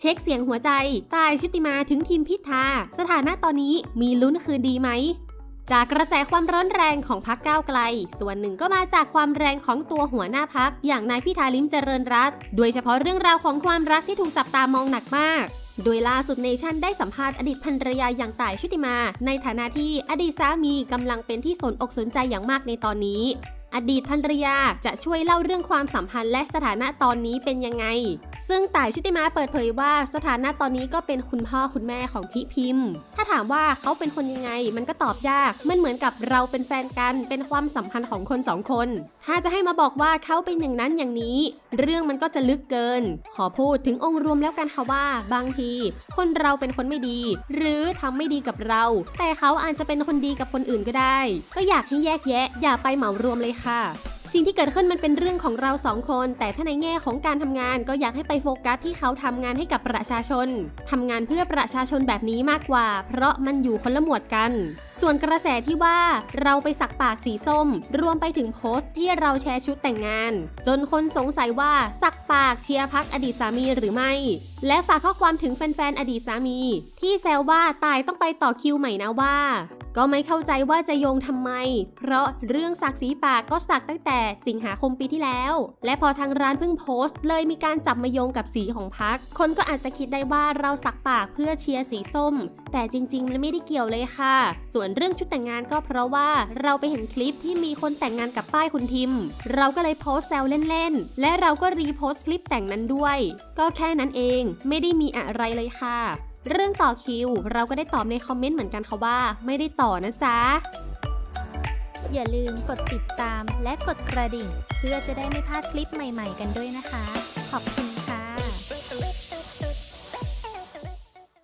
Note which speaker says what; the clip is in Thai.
Speaker 1: เช็คเสียงหัวใจ ตายชุติมาถึงทีมพิธา สถานะตอนนี้มีลุ้นคืนดีไหม จากกระแสความร้อนแรงของพักก้าวไกล ส่วนหนึ่งก็มาจากความแรงของตัวหัวหน้าพัก อย่างนายพิธาลิมเจริญรัตโดยเฉพาะเรื่องราวของความรักที่ถูกจับตามองหนักมากโดยล่าสุดเนชั่นได้สัมภาษณ์อดีตภรรยาอย่างต่ายชุติมา ในฐานะที่อดีตสามีกำลังเป็นที่สนอกสนใจอย่างมากในตอนนี้ อดีตภรรยาจะช่วยเล่าเรื่องความสัมพันธ์และสถานะตอนนี้เป็นยังไง ซึ่งต่ายชุติมาเปิดเผยว่าสถานะตอนนี้ก็เป็นคุณพ่อคุณแม่ของพี่พิมพ์ ถ้าถามว่าเขาเป็นคนยังไง มันก็ตอบยาก มันเหมือนกับเราเป็นแฟนกัน เป็นความสัมพันธ์ของคนสองคน ถ้าจะให้มาบอกว่าเขาเป็นอย่างนั้นอย่างนี้ เรื่องมันก็จะลึกเกิน ขอพูดถึงองค์รวมแล้วกันค่ะว่า บางที คนเราเป็นคนไม่ดี หรือทำไม่ดีกับเรา แต่เขาอาจจะเป็นคนดีกับคนอื่นก็ได้ ก็อยากให้แยกแยะ อย่าไปเหมารวมเลยค่ะ สิ่งที่เกิดขึ้นมันเป็นเรื่องของเราสองคน แต่ถ้าในแง่ของการทำงานก็อยากให้ไปโฟกัสที่เขาทำงานให้กับประชาชนทำงานเพื่อประชาชนแบบนี้มากกว่า เพราะมันอยู่คนละหมวดกัน ส่วนกระแสที่ว่าเราไปสักปากสีส้ม รวมไปถึงโพสต์ที่เราแชร์ชุดแต่งงาน จนคนสงสัยว่าสักปากเชียร์พักอดีตสามีหรือไม่ และฝากข้อความถึงแฟนๆอดีตสามี ที่แซวว่าตายต้องไปต่อคิวใหม่นะว่า ก็ไม่เข้าใจว่าจะโยงทำไม เพราะเรื่องสักสีปากก็สักตั้งแต่สิงหาคมปีที่แล้ว และพอทางร้านเพิ่งโพสต์ เลยมีการจับมาโยงกับสีของพัก คนก็อาจจะคิดได้ว่าเราสักปากเพื่อเชียร์สีส้ม แต่จริงๆมันไม่ได้เกี่ยวเลยค่ะ ส่วนเรื่องชุดแต่งงานก็เพราะว่าเราไปเห็นคลิปที่มีคนแต่งงานกับป้ายคุณทิม เราก็เลยโพสต์แซวเล่นๆ และเราก็รีโพสต์คลิปแต่งนั้นด้วย ก็แค่นั้นเอง ไม่ได้มีอะไรเลยค่ะ เรื่องต่อคิว เราก็ได้ตอบในคอมเมนต์เหมือนกันค่ะว่า ไม่ได้ต่อนะจ๊ะ
Speaker 2: อย่าลืมกดติดตามและกดกระดิ่ง เพื่อจะได้ไม่พลาดคลิปใหม่ ๆ กันด้วยนะคะ ขอบคุณ